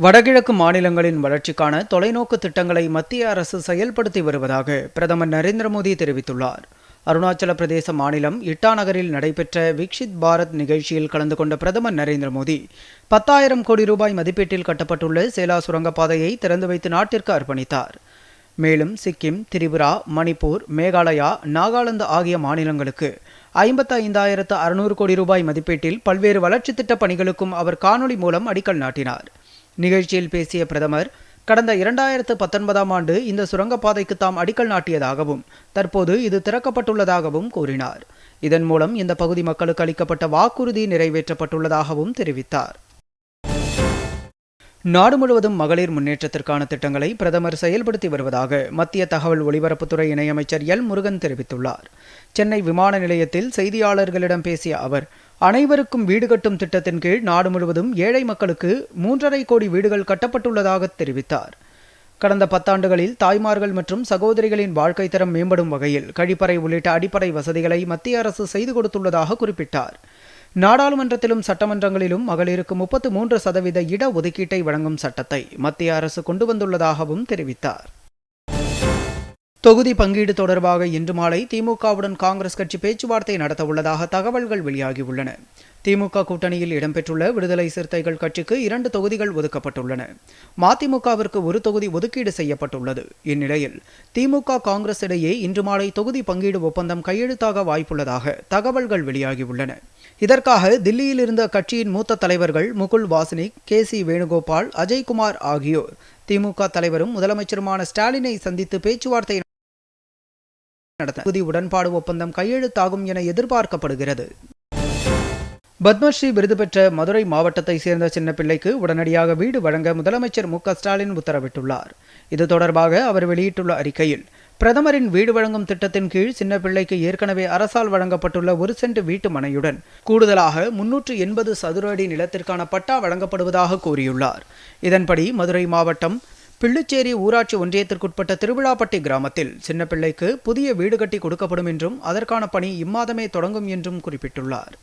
வடகிழக்கு மாநிலங்களின் வளர்ச்சிக்கான தொலைநோக்கு திட்டங்களை மத்திய அரசு செயல்படுத்தி வருவதாக பிரதமர் நரேந்திர மோடி தெரிவித்துள்ளார். அருணாச்சல பிரதேச மாநிலம் இட்டாநகரில் நடைபெற்ற விக்ஷித் பாரத் நிகழ்ச்சியில் கலந்து கொண்ட பிரதமர் நரேந்திர மோடி பத்தாயிரம் கோடி ரூபாய் மதிப்பீட்டில் கட்டப்பட்டுள்ள சேலா சுரங்கப்பாதையை திறந்து வைத்து நாட்டிற்கு அர்ப்பணித்தார். மேலும் சிக்கிம் திரிபுரா மணிப்பூர் மேகாலயா நாகாலாந்து ஆகிய மாநிலங்களுக்கு ஐம்பத்தைந்தாயிரத்து அறுநூறு கோடி ரூபாய் மதிப்பீட்டில் பல்வேறு வளர்ச்சித் திட்டப் பணிகளுக்கும் அவர் காணொலி மூலம் அடிக்கல் நாட்டினார். நிகழ்ச்சியில் பேசிய பிரதமர் கடந்த இரண்டாயிரத்து பத்தொன்பதாம் ஆண்டு இந்த சுரங்கப்பாதைக்கு தாம் அடிக்கல் நாட்டியதாகவும் தற்போது இது திறக்கப்பட்டுள்ளதாகவும் கூறினார். இதன் மூலம் இந்த பகுதி மக்களுக்கு அளிக்கப்பட்ட வாக்குறுதி நிறைவேற்றப்பட்டுள்ளதாகவும் தெரிவித்தார். நாடு முழுவதும் மகளிர் முன்னேற்றத்திற்கான திட்டங்களை பிரதமர் செயல்படுத்தி வருவதாக மத்திய தகவல் ஒலிபரப்புத்துறை இணையமைச்சர் எல் முருகன் தெரிவித்துள்ளார். சென்னை விமான நிலையத்தில் செய்தியாளர்களிடம் பேசிய அவர் அனைவருக்கும் வீடு கட்டும் திட்டத்தின் கீழ் நாடு முழுவதும் ஏழை மக்களுக்கு மூன்றரை கோடி வீடுகள் கட்டப்பட்டுள்ளதாக தெரிவித்தார். கடந்த பத்தாண்டுகளில் தாய்மார்கள் மற்றும் சகோதரிகளின் வாழ்க்கை தரம் மேம்படும் வகையில் கழிப்பறை உள்ளிட்ட அடிப்படை வசதிகளை மத்திய அரசு செய்து கொடுத்துள்ளதாக குறிப்பிட்டார். நாடாளுமன்றத்திலும் சட்டமன்றங்களிலும் மகளிருக்கு முப்பத்து மூன்று சதவீத இட ஒதுக்கீட்டை வழங்கும் சட்டத்தை மத்திய அரசு கொண்டு வந்துள்ளதாகவும் தெரிவித்தார். தொகுதி பங்கீடு தொடர்பாக இன்று மாலை திமுகவுடன் காங்கிரஸ் கட்சி பேச்சுவார்த்தை நடத்த உள்ளதாக தகவல்கள் வெளியாகியுள்ளன. திமுக கூட்டணியில் இடம்பெற்றுள்ள விடுதலை சிறுத்தைகள் கட்சிக்கு இரண்டு தொகுதிகள் ஒதுக்கப்பட்டுள்ளன. மதிமுகவிற்கு ஒரு தொகுதி ஒதுக்கீடு செய்யப்பட்டுள்ளது. இந்நிலையில் திமுக காங்கிரஸ் இடையே இன்று மாலை தொகுதி பங்கீடு ஒப்பந்தம் கையெழுத்தாக வாய்ப்புள்ளதாக தகவல்கள் வெளியாகியுள்ளன. இதற்காக தில்லியில் இருந்த கட்சியின் மூத்த தலைவர்கள் முகுல் வாசனிக் கே சி வேணுகோபால் அஜய்குமார் ஆகியோர் திமுக தலைவரும் முதலமைச்சருமான ஸ்டாலினை சந்தித்து பேச்சுவார்த்தை நடத்த புதிய உடன்பாடு ஒப்பந்தம் கையெழுத்தாகும் என எதிர்பார்க்கப்படுகிறது. பத்மஸ்ரீ விருது பெற்ற மதுரை மாவட்டத்தை சேர்ந்த சின்ன பிள்ளைக்கு உடனடியாக வீடு வழங்க முதலமைச்சர் மு ஸ்டாலின் உத்தரவிட்டுள்ளார். இது தொடர்பாக அவர் வெளியிட்டுள்ள அறிக்கையில் பிரதமரின் வீடு வழங்கும் திட்டத்தின் கீழ் சின்ன பிள்ளைக்கு ஏற்கனவே அரசால் வழங்கப்பட்டுள்ள ஒரு சென்ட் வீட்டு மனையுடன் கூடுதலாக முன்னூற்று எண்பது சதுர அடி நிலத்திற்கான பட்டா வழங்கப்படுவதாக கூறியுள்ளார். இதன்படி மதுரை மாவட்டம் பிள்ளுச்சேரி ஊராட்சி ஒன்றியத்திற்குட்பட்ட திருவிழாப்பட்டி கிராமத்தில் சின்ன பிள்ளைக்கு புதிய வீடு கட்டி கொடுக்கப்படும் என்றும் அதற்கான பணி இம்மாதமே தொடங்கும் என்றும் குறிப்பிட்டுள்ளார்.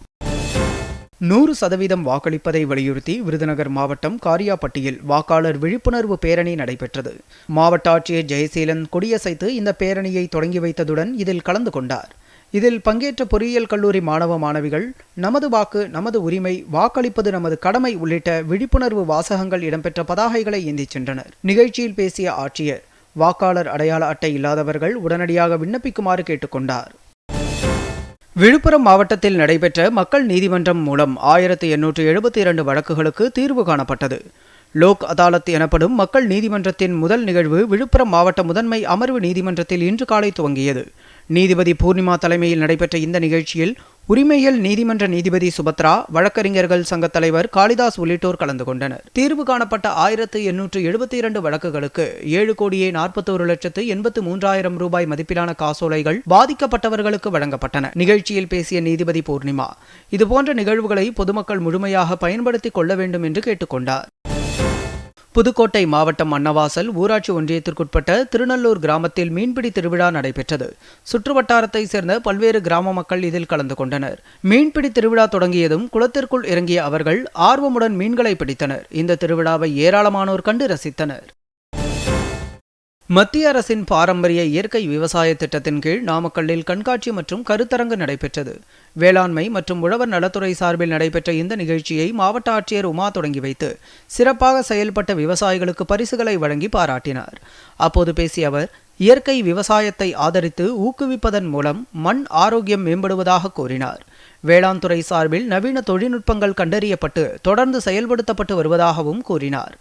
நூறு சதவீதம் வாக்களிப்பதை வலியுறுத்தி விருதுநகர் மாவட்டம் காரியாப்பட்டியில் வாக்காளர் விழிப்புணர்வு பேரணி நடைபெற்றது. மாவட்ட ஆட்சியர் ஜெயசீலன் கொடியசைத்து இந்த பேரணியை தொடங்கி வைத்ததுடன் இதில் கலந்து கொண்டார். இதில் பங்கேற்ற பொறியியல் கல்லூரி மாணவ மாணவிகள் நமது வாக்கு நமது உரிமை வாக்களிப்பது நமது கடமை உள்ளிட்ட விழிப்புணர்வு வாசகங்கள் இடம்பெற்ற பதாகைகளை ஏந்திச் சென்றனர். நிகழ்ச்சியில் பேசிய ஆட்சியர் வாக்காளர் அடையாள அட்டை இல்லாதவர்கள் உடனடியாக விண்ணப்பிக்குமாறு கேட்டுக்கொண்டார் விழுப்புரம் மாவட்டத்தில் நடைபெற்ற மக்கள் நீதிமன்றம் மூலம் ஆயிரத்தி எண்ணூற்று எழுபத்தி இரண்டு வழக்குகளுக்கு தீர்வு காணப்பட்டது. லோக் அதாலத் எனப்படும் மக்கள் நீதிமன்றத்தின் முதல் நிகழ்வு விழுப்புரம் மாவட்ட முதன்மை அமர்வு நீதிமன்றத்தில் இன்று காலை துவங்கியது. நீதிபதி பூர்ணிமா தலைமையில் நடைபெற்ற இந்த நிகழ்ச்சியில் உரிமையல் நீதிமன்ற நீதிபதி சுபத்ரா வழக்கறிஞர்கள் சங்க தலைவர் காளிதாஸ் உள்ளிட்டோர் கலந்து கொண்டனர். தீர்வு காணப்பட்ட ஆயிரத்து எண்ணூற்று எழுபத்தி இரண்டு வழக்குகளுக்கு ஏழு கோடியே நாற்பத்தோரு லட்சத்து எண்பத்து மூன்றாயிரம் ரூபாய் மதிப்பிலான காசோலைகள் பாதிக்கப்பட்டவர்களுக்கு வழங்கப்பட்டன. நிகழ்ச்சியில் பேசிய நீதிபதி பூர்ணிமா இதுபோன்ற நிகழ்வுகளை பொதுமக்கள் முழுமையாக பயன்படுத்திக் கொள்ள வேண்டும் என்று கேட்டுக்கொண்டார். புதுக்கோட்டை மாவட்டம் அன்னவாசல் ஊராட்சி ஒன்றியத்திற்குட்பட்ட திருநல்லூர் கிராமத்தில் மீன்பிடி திருவிழா நடைபெற்றது. சுற்றுவட்டாரத்தை சேர்ந்த பல்வேறு கிராம மக்கள் இதில் கலந்து கொண்டனர். மீன்பிடி திருவிழா தொடங்கியதும் குளத்திற்குள் இறங்கிய அவர்கள் ஆர்வமுடன் மீன்களை பிடித்தனர். இந்த திருவிழாவை ஏராளமானோர் கண்டு ரசித்தனர். மத்திய அரசின் பாரம்பரிய இயற்கை விவசாய திட்டத்தின் கீழ் நாமக்கல்லில் கண்காட்சி மற்றும் கருத்தரங்கு நடைபெற்றது. வேளாண்மை மற்றும் உழவர் நலத்துறை சார்பில் நடைபெற்ற இந்த நிகழ்ச்சியை மாவட்ட ஆட்சியர் உமா தொடங்கி வைத்து சிறப்பாக செயல்பட்ட விவசாயிகளுக்கு பரிசுகளை வழங்கி பாராட்டினார். அப்போது பேசிய அவர் இயற்கை விவசாயத்தை ஆதரித்து ஊக்குவிப்பதன் மூலம் மண் ஆரோக்கியம் மேம்படுவதாக கூறினார். வேளாண் துறை சார்பில் நவீன தொழில்நுட்பங்கள் கண்டறியப்பட்டு தொடர்ந்து செயல்படுத்தப்பட்டு வருவதாகவும் கூறினார்.